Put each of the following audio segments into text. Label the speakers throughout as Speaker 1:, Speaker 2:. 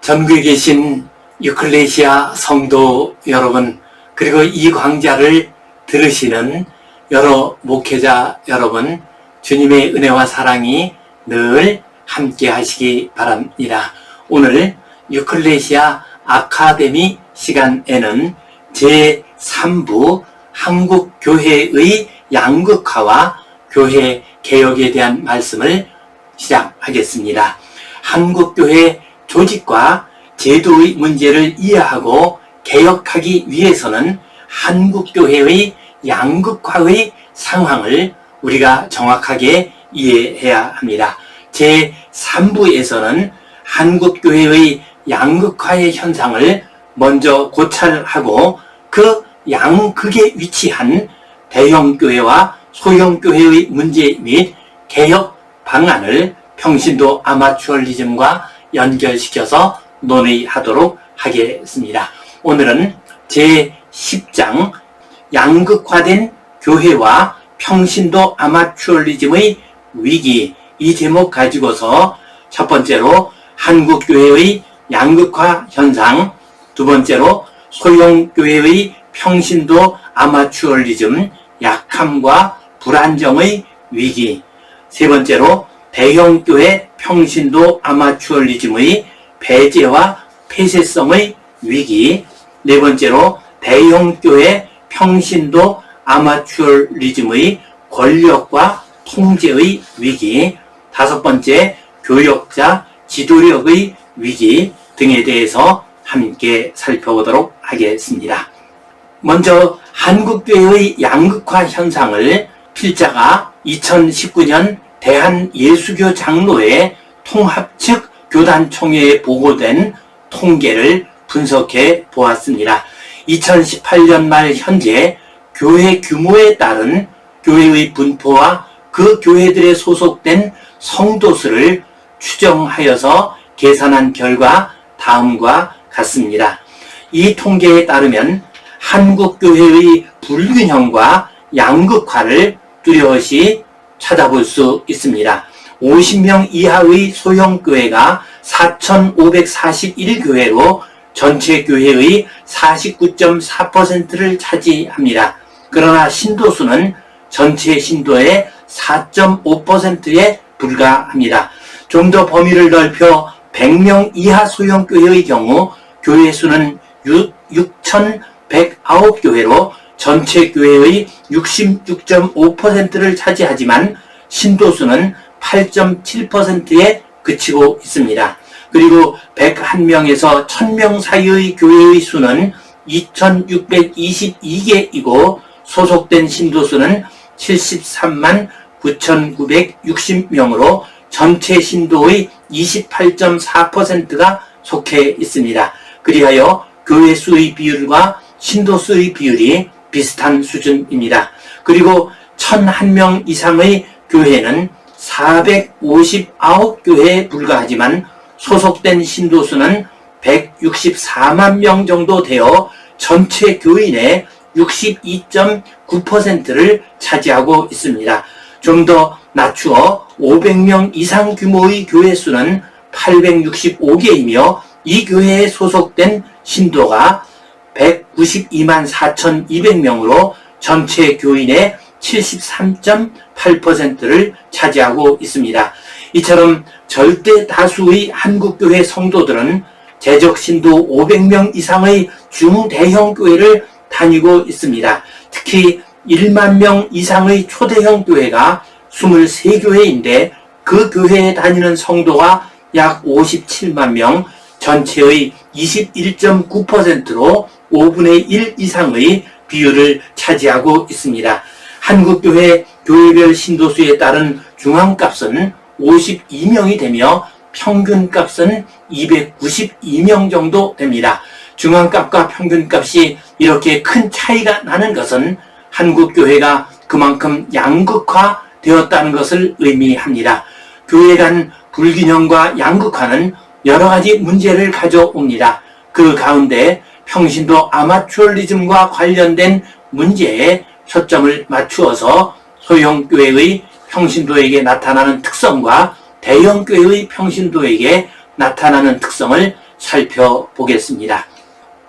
Speaker 1: 전국에 계신 유클레시아 성도 여러분, 그리고 이 광자를 들으시는 여러 목회자 여러분, 주님의 은혜와 사랑이 늘 함께 하시기 바랍니다. 오늘 유클레시아 아카데미 시간에는 제3부 한국교회의 양극화와 교회 개혁에 대한 말씀을 시작하겠습니다. 한국교회 조직과 제도의 문제를 이해하고 개혁하기 위해서는 한국교회의 양극화의 상황을 우리가 정확하게 이해해야 합니다. 제 3부에서는 한국교회의 양극화의 현상을 먼저 고찰하고 그 양극에 위치한 대형교회와 소형교회의 문제 및 개혁 방안을 평신도 아마추어리즘과 연결시켜서 논의하도록 하겠습니다. 오늘은 제10장 양극화된 교회와 평신도 아마추어리즘의 위기 이 제목 가지고서 첫 번째로 한국교회의 양극화 현상, 두 번째로 소형교회의 평신도 아마추어리즘 약함과 불안정의 위기, 세 번째로 대형교회 평신도 아마추어리즘의 배제와 폐쇄성의 위기, 네 번째로 대형교회 평신도 아마추어리즘의 권력과 통제의 위기, 다섯 번째 교역자 지도력의 위기 등에 대해서 함께 살펴보도록 하겠습니다. 먼저 한국교회의 양극화 현상을 필자가 2019년 대한예수교 장로회 통합 측 교단총회에 보고된 통계를 분석해 보았습니다. 2018년 말 현재 교회 규모에 따른 교회의 분포와 그 교회들에 소속된 성도수를 추정하여서 계산한 결과 다음과 같습니다. 이 통계에 따르면 한국교회의 불균형과 양극화를 뚜렷이 찾아볼 수 있습니다. 50명 이하의 소형 교회가 4,541교회로 전체 교회의 49.4%를 차지합니다. 그러나 신도수는 전체 신도의 4.5%에 불과합니다. 좀 더 범위를 넓혀 100명 이하 소형 교회의 경우 교회 수는 6,109교회로 전체 교회의 66.5%를 차지하지만 신도수는 8.7%에 그치고 있습니다. 그리고 101명에서 1000명 사이의 교회의 수는 2622개이고 소속된 신도수는 73만 9,960명으로 전체 신도의 28.4%가 속해 있습니다. 그리하여 교회 수의 비율과 신도 수의 비율이 비슷한 수준입니다. 그리고 1001명 이상의 교회는 459교회에 불과하지만 소속된 신도수는 164만 명 정도 되어 전체 교인의 62.9%를 차지하고 있습니다. 좀 더 낮추어 500명 이상 규모의 교회 수는 865개이며 이 교회에 소속된 신도가 192만 4,200명으로 전체 교인의 73.8%를 차지하고 있습니다. 이처럼 절대 다수의 한국교회 성도들은 재적 신도 500명 이상의 중대형 교회를 다니고 있습니다. 특히 1만 명 이상의 초대형 교회가 23교회인데 그 교회에 다니는 성도가 약 57만 명, 전체의 21.9%로 5분의 1 이상의 비율을 차지하고 있습니다. 한국교회 교회별 신도수에 따른 중앙값은 52명이 되며 평균값은 292명 정도 됩니다. 중앙값과 평균값이 이렇게 큰 차이가 나는 것은 한국교회가 그만큼 양극화 되었다는 것을 의미합니다. 교회 간 불균형과 양극화는 여러 가지 문제를 가져옵니다. 그 가운데 평신도 아마추어리즘과 관련된 문제에 초점을 맞추어서 소형교회의 평신도에게 나타나는 특성과 대형교회의 평신도에게 나타나는 특성을 살펴보겠습니다.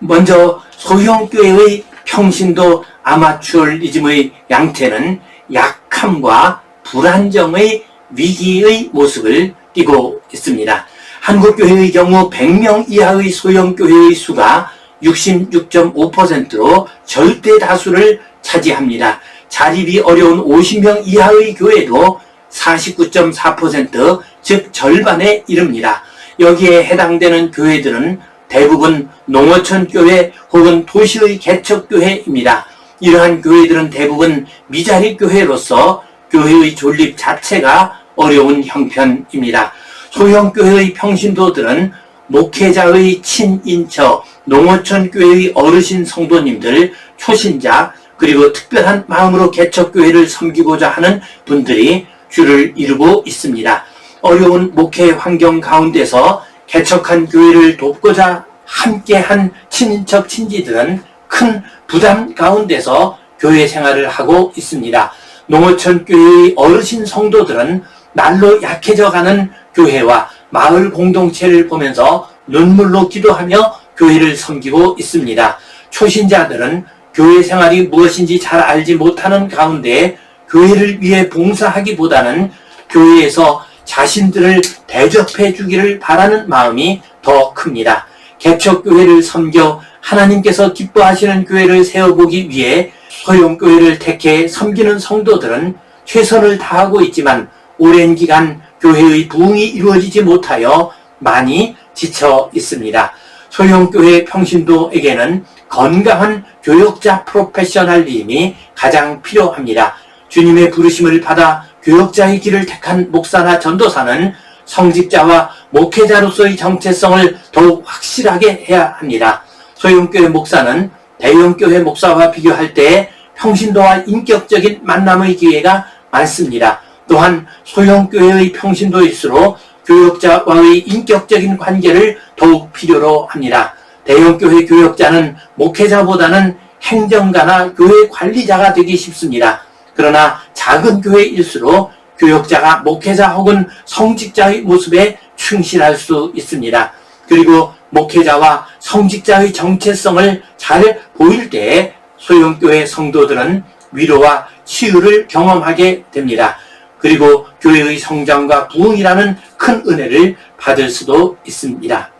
Speaker 1: 먼저 소형교회의 평신도 아마추어리즘의 양태는 약함과 불안정의 위기의 모습을 띠고 있습니다. 한국교회의 경우 100명 이하의 소형교회의 수가 66.5%로 절대 다수를 차지합니다. 자립이 어려운 50명 이하의 교회도 49.4%, 즉 절반에 이릅니다. 여기에 해당되는 교회들은 대부분 농어촌 교회 혹은 도시의 개척 교회입니다. 이러한 교회들은 대부분 미자립 교회로서 교회의 존립 자체가 어려운 형편입니다. 소형 교회의 평신도들은 목회자의 친인처, 농어촌 교회의 어르신 성도님들, 초신자, 그리고 특별한 마음으로 개척교회를 섬기고자 하는 분들이 주를 이루고 있습니다. 어려운 목회 환경 가운데서 개척한 교회를 돕고자 함께한 친인척 친지들은 큰 부담 가운데서 교회 생활을 하고 있습니다. 농어촌 교회의 어르신 성도들은 날로 약해져가는 교회와 마을 공동체를 보면서 눈물로 기도하며 교회를 섬기고 있습니다. 초신자들은 교회 생활이 무엇인지 잘 알지 못하는 가운데 교회를 위해 봉사하기보다는 교회에서 자신들을 대접해 주기를 바라는 마음이 더 큽니다. 개척교회를 섬겨 하나님께서 기뻐하시는 교회를 세워보기 위해 소형교회를 택해 섬기는 성도들은 최선을 다하고 있지만 오랜 기간 교회의 부흥이 이루어지지 못하여 많이 지쳐 있습니다. 소형교회 평신도에게는 건강한 교역자 프로페셔널림이 가장 필요합니다. 주님의 부르심을 받아 교역자의 길을 택한 목사나 전도사는 성직자와 목회자로서의 정체성을 더욱 확실하게 해야 합니다. 소형교회 목사는 대형교회 목사와 비교할 때 평신도와 인격적인 만남의 기회가 많습니다. 또한 소형교회의 평신도일수록 교역자와의 인격적인 관계를 더욱 필요로 합니다. 대형교회 교역자는 목회자보다는 행정가나 교회 관리자가 되기 쉽습니다. 그러나 작은 교회일수록 교역자가 목회자 혹은 성직자의 모습에 충실할 수 있습니다. 그리고 목회자와 성직자의 정체성을 잘 보일 때 소형교회 성도들은 위로와 치유를 경험하게 됩니다. 그리고 교회의 성장과 부흥이라는 큰 은혜를 받을 수도 있습니다.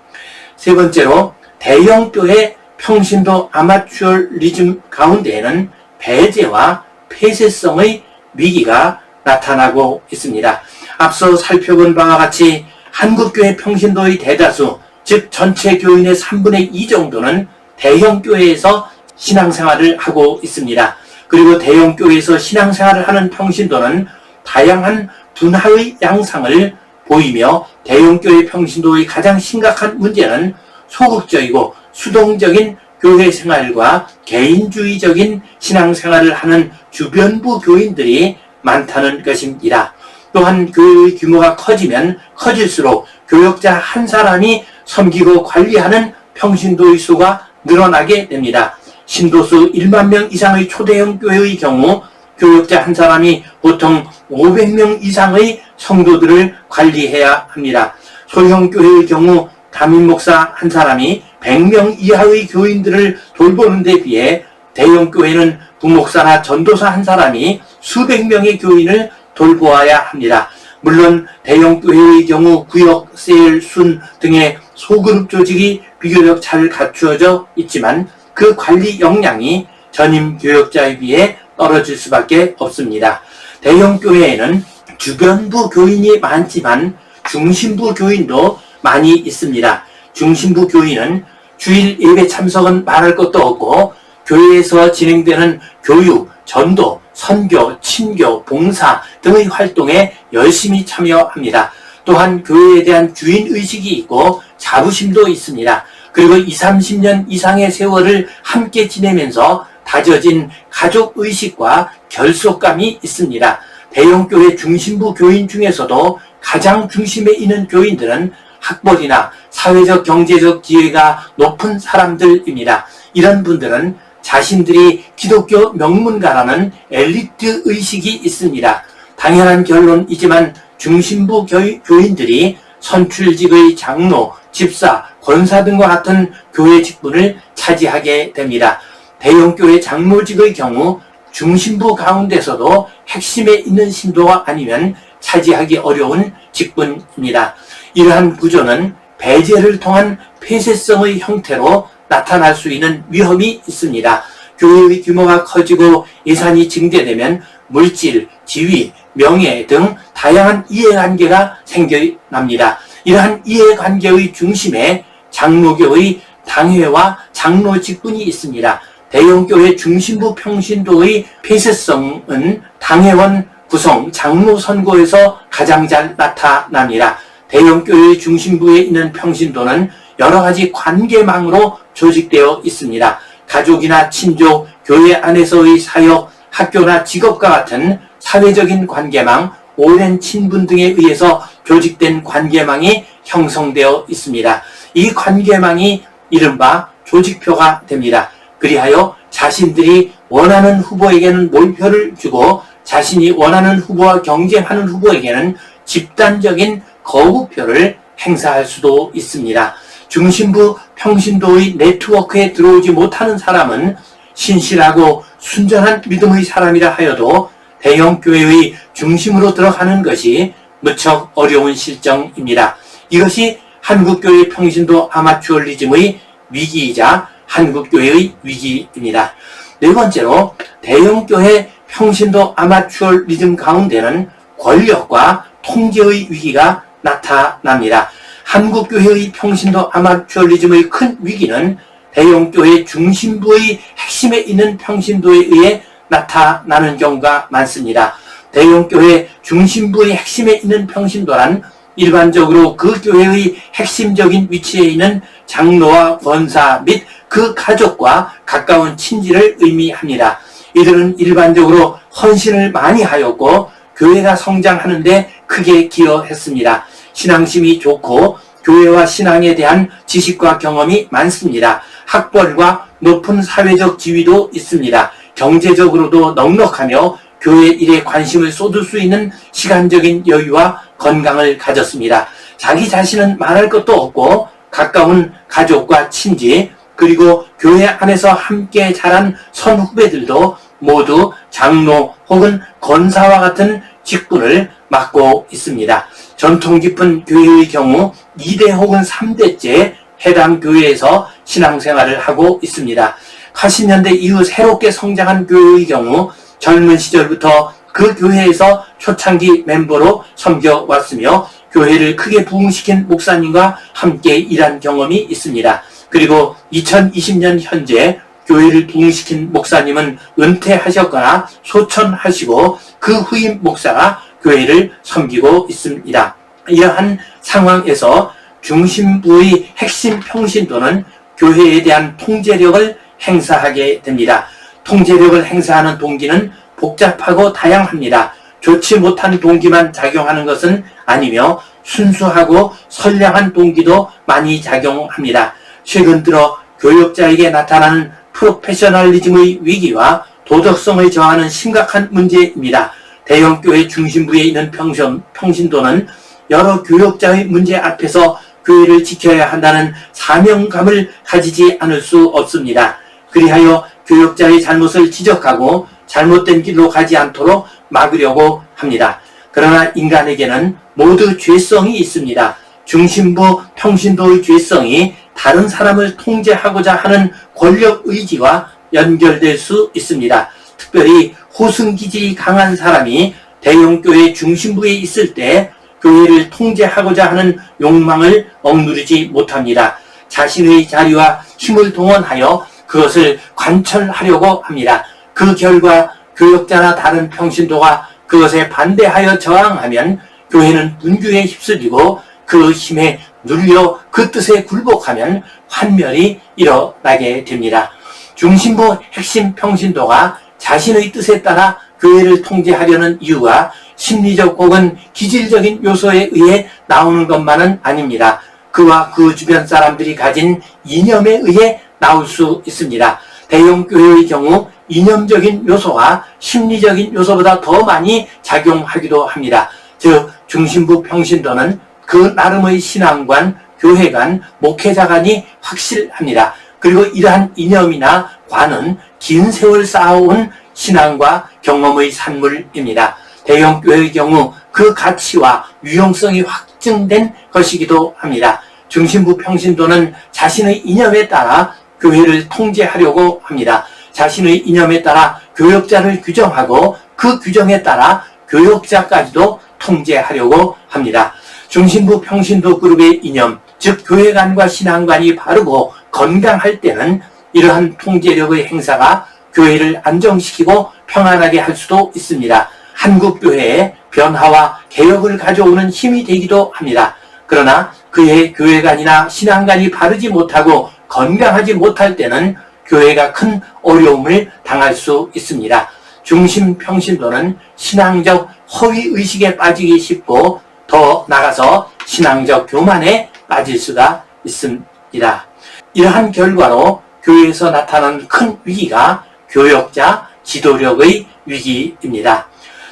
Speaker 1: 세 번째로 대형교회 평신도 아마추어리즘 가운데에는 배제와 폐쇄성의 위기가 나타나고 있습니다. 앞서 살펴본 바와 같이 한국교회 평신도의 대다수, 즉 전체 교인의 3분의 2 정도는 대형교회에서 신앙생활을 하고 있습니다. 그리고 대형교회에서 신앙생활을 하는 평신도는 다양한 분화의 양상을 보이며 대형교회 평신도의 가장 심각한 문제는 소극적이고 수동적인 교회 생활과 개인주의적인 신앙생활을 하는 주변부 교인들이 많다는 것입니다. 또한 교회의 규모가 커지면 커질수록 교역자 한 사람이 섬기고 관리하는 평신도의 수가 늘어나게 됩니다. 신도수 1만 명 이상의 초대형 교회의 경우 교역자 한 사람이 보통 500명 이상의 성도들을 관리해야 합니다. 소형 교회의 경우 담임 목사 한 사람이 100명 이하의 교인들을 돌보는 데 비해 대형 교회는 부목사나 전도사 한 사람이 수백 명의 교인을 돌보아야 합니다. 물론 대형 교회의 경우 구역, 세일, 순 등의 소그룹 조직이 비교적 잘 갖추어져 있지만 그 관리 역량이 전임 교역자에 비해 떨어질 수밖에 없습니다. 대형 교회에는 주변부 교인이 많지만 중심부 교인도 많이 있습니다. 중심부 교인은 주일 예배 참석은 말할 것도 없고 교회에서 진행되는 교육, 전도, 선교, 친교, 봉사 등의 활동에 열심히 참여합니다. 또한 교회에 대한 주인 의식이 있고 자부심도 있습니다. 그리고 20, 30년 이상의 세월을 함께 지내면서 다져진 가족 의식과 결속감이 있습니다. 대형교회 중심부 교인 중에서도 가장 중심에 있는 교인들은 학벌이나 사회적 경제적 지위가 높은 사람들입니다. 이런 분들은 자신들이 기독교 명문가라는 엘리트 의식이 있습니다. 당연한 결론이지만 중심부 교인들이 선출직의 장로, 집사, 권사 등과 같은 교회 직분을 차지하게 됩니다. 대형교회 장로직의 경우 중심부 가운데서도 핵심에 있는 신도가 아니면 차지하기 어려운 직분입니다. 이러한 구조는 배제를 통한 폐쇄성의 형태로 나타날 수 있는 위험이 있습니다. 교회의 규모가 커지고 예산이 증대되면 물질, 지위, 명예 등 다양한 이해관계가 생겨납니다. 이러한 이해관계의 중심에 장로교의 당회와 장로 직분이 있습니다. 대형교회 중심부 평신도의 폐쇄성은 당회원 구성, 장로 선거에서 가장 잘 나타납니다. 대형교회 중심부에 있는 평신도는 여러 가지 관계망으로 조직되어 있습니다. 가족이나 친족, 교회 안에서의 사역, 학교나 직업과 같은 사회적인 관계망, 오랜 친분 등에 의해서 조직된 관계망이 형성되어 있습니다. 이 관계망이 이른바 조직표가 됩니다. 그리하여 자신들이 원하는 후보에게는 몰표를 주고 자신이 원하는 후보와 경쟁하는 후보에게는 집단적인 거부표를 행사할 수도 있습니다. 중심부 평신도의 네트워크에 들어오지 못하는 사람은 신실하고 순전한 믿음의 사람이라 하여도 대형 교회의 중심으로 들어가는 것이 무척 어려운 실정입니다. 이것이 한국교회 평신도 아마추어리즘의 위기이자 한국교회의 위기입니다. 네 번째로 대형교회 평신도 아마추어리즘 가운데는 권력과 통제의 위기가 나타납니다. 한국교회의 평신도 아마추어리즘의 큰 위기는 대형교회 중심부의 핵심에 있는 평신도에 의해 나타나는 경우가 많습니다. 대형교회 중심부의 핵심에 있는 평신도란 일반적으로 그 교회의 핵심적인 위치에 있는 장로와 권사 및 그 가족과 가까운 친지를 의미합니다. 이들은 일반적으로 헌신을 많이 하였고 교회가 성장하는데 크게 기여했습니다. 신앙심이 좋고 교회와 신앙에 대한 지식과 경험이 많습니다. 학벌과 높은 사회적 지위도 있습니다. 경제적으로도 넉넉하며 교회 일에 관심을 쏟을 수 있는 시간적인 여유와 건강을 가졌습니다. 자기 자신은 말할 것도 없고 가까운 가족과 친지 그리고 교회 안에서 함께 자란 선후배들도 모두 장로 혹은 권사와 같은 직분을 맡고 있습니다. 전통 깊은 교회의 경우 2대 혹은 3대째 해당 교회에서 신앙생활을 하고 있습니다. 80년대 이후 새롭게 성장한 교회의 경우 젊은 시절부터 그 교회에서 초창기 멤버로 섬겨왔으며 교회를 크게 부흥시킨 목사님과 함께 일한 경험이 있습니다. 그리고 2020년 현재 교회를 부흥시킨 목사님은 은퇴하셨거나 소천하시고 그 후임 목사가 교회를 섬기고 있습니다. 이러한 상황에서 중심부의 핵심 평신도는 교회에 대한 통제력을 행사하게 됩니다. 통제력을 행사하는 동기는 복잡하고 다양합니다. 좋지 못한 동기만 작용하는 것은 아니며 순수하고 선량한 동기도 많이 작용합니다. 최근 들어 교역자에게 나타나는 프로페셔널리즘의 위기와 도덕성을 저하는 심각한 문제입니다. 대형교회 중심부에 있는 평신, 평신도는 여러 교역자의 문제 앞에서 교회를 지켜야 한다는 사명감을 가지지 않을 수 없습니다. 그리하여 교역자의 잘못을 지적하고 잘못된 길로 가지 않도록 막으려고 합니다. 그러나 인간에게는 모두 죄성이 있습니다. 중심부 평신도의 죄성이 다른 사람을 통제하고자 하는 권력 의지와 연결될 수 있습니다. 특별히 호승기질이 강한 사람이 대형교회 중심부에 있을 때 교회를 통제하고자 하는 욕망을 억누르지 못합니다. 자신의 자리와 힘을 동원하여 그것을 관철하려고 합니다. 그 결과 교역자나 다른 평신도가 그것에 반대하여 저항하면 교회는 분규에 휩쓸리고 그 힘에 눌려 그 뜻에 굴복하면 환멸이 일어나게 됩니다. 중심부 핵심 평신도가 자신의 뜻에 따라 교회를 통제하려는 이유가 심리적 혹은 기질적인 요소에 의해 나오는 것만은 아닙니다. 그와 그 주변 사람들이 가진 이념에 의해 나올 수 있습니다. 대형 교회의 경우 이념적인 요소와 심리적인 요소보다 더 많이 작용하기도 합니다. 즉 중심부 평신도는 그 나름의 신앙관, 교회 간, 목회자 간이 확실합니다. 그리고 이러한 이념이나 관은 긴 세월 쌓아온 신앙과 경험의 산물입니다. 대형 교회의 경우 그 가치와 유용성이 확증된 것이기도 합니다. 중심부 평신도는 자신의 이념에 따라 교회를 통제하려고 합니다. 자신의 이념에 따라 교역자를 규정하고 그 규정에 따라 교역자까지도 통제하려고 합니다. 중심부 평신도 그룹의 이념, 즉 교회관과 신앙관이 바르고 건강할 때는 이러한 통제력의 행사가 교회를 안정시키고 평안하게 할 수도 있습니다. 한국 교회의 변화와 개혁을 가져오는 힘이 되기도 합니다. 그러나 그의 교회관이나 신앙관이 바르지 못하고 건강하지 못할 때는 교회가 큰 어려움을 당할 수 있습니다. 중심 평신도는 신앙적 허위 의식에 빠지기 쉽고 더 나가서 신앙적 교만에 빠질 수가 있습니다. 이러한 결과로 교회에서 나타나는 큰 위기가 교역자 지도력의 위기입니다.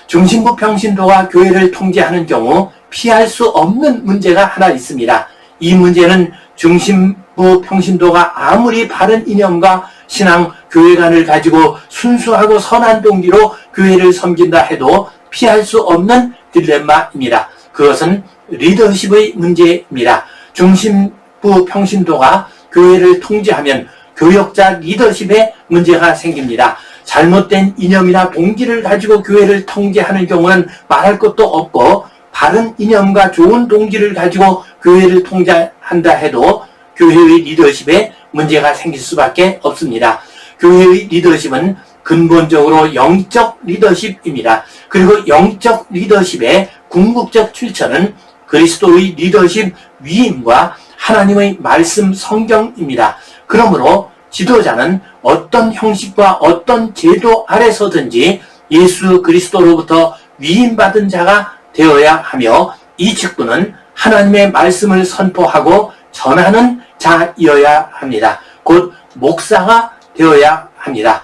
Speaker 1: 중심부 평신도가 교회를 통제하는 경우 피할 수 없는 문제가 하나 있습니다. 이 문제는 중심부 평신도가 아무리 바른 이념과 신앙 교회관을 가지고 순수하고 선한 동기로 교회를 섬긴다 해도 피할 수 없는 딜레마입니다. 그것은 리더십의 문제입니다. 중심부 평신도가 교회를 통제하면 교역자 리더십에 문제가 생깁니다. 잘못된 이념이나 동기를 가지고 교회를 통제하는 경우는 말할 것도 없고 바른 이념과 좋은 동기를 가지고 교회를 통제한다 해도 교회의 리더십에 문제가 생길 수밖에 없습니다. 교회의 리더십은 근본적으로 영적 리더십입니다. 그리고 영적 리더십의 궁극적 출처는 그리스도의 리더십 위임과 하나님의 말씀 성경입니다. 그러므로 지도자는 어떤 형식과 어떤 제도 아래서든지 예수 그리스도로부터 위임받은 자가 되어야 하며 이 직분은 하나님의 말씀을 선포하고 전하는 자이어야 합니다. 곧 목사가 되어야 합니다.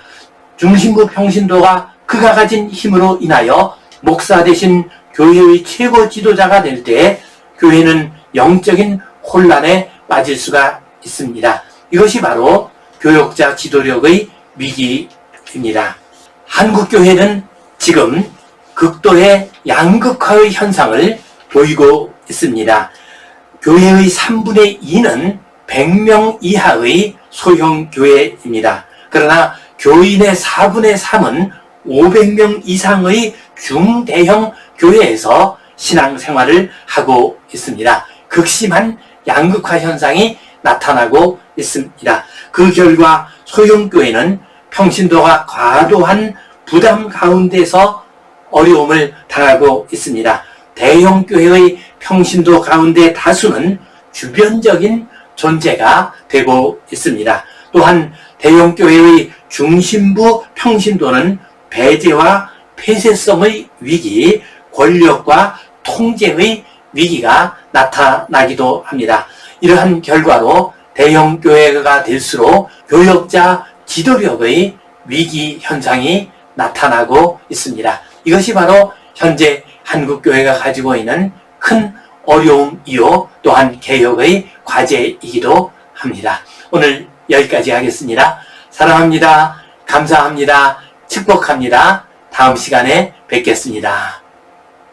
Speaker 1: 중심부 평신도가 그가 가진 힘으로 인하여 목사 대신 교회의 최고 지도자가 될 때 교회는 영적인 혼란에 빠질 수가 있습니다. 이것이 바로 교역자 지도력의 위기입니다. 한국 교회는 지금 극도의 양극화의 현상을 보이고 있습니다. 교회의 3분의 2는 100명 이하의 소형 교회입니다. 그러나 교인의 4분의 3은 500명 이상의 중대형 교회에서 신앙생활을 하고 있습니다. 극심한 양극화 현상이 나타나고 있습니다. 그 결과 소형교회는 평신도가 과도한 부담 가운데서 어려움을 당하고 있습니다. 대형교회의 평신도 가운데 다수는 주변적인 존재가 되고 있습니다. 또한 대형교회의 중심부 평신도는 배제와 폐쇄성의 위기, 권력과 통제의 위기가 나타나기도 합니다. 이러한 결과로 대형 교회가 될수록 교역자 지도력의 위기 현상이 나타나고 있습니다. 이것이 바로 현재 한국 교회가 가지고 있는 큰 어려움이요 또한 개혁의 과제이기도 합니다. 오늘 여기까지 하겠습니다. 사랑합니다. 감사합니다. 축복합니다. 다음 시간에 뵙겠습니다.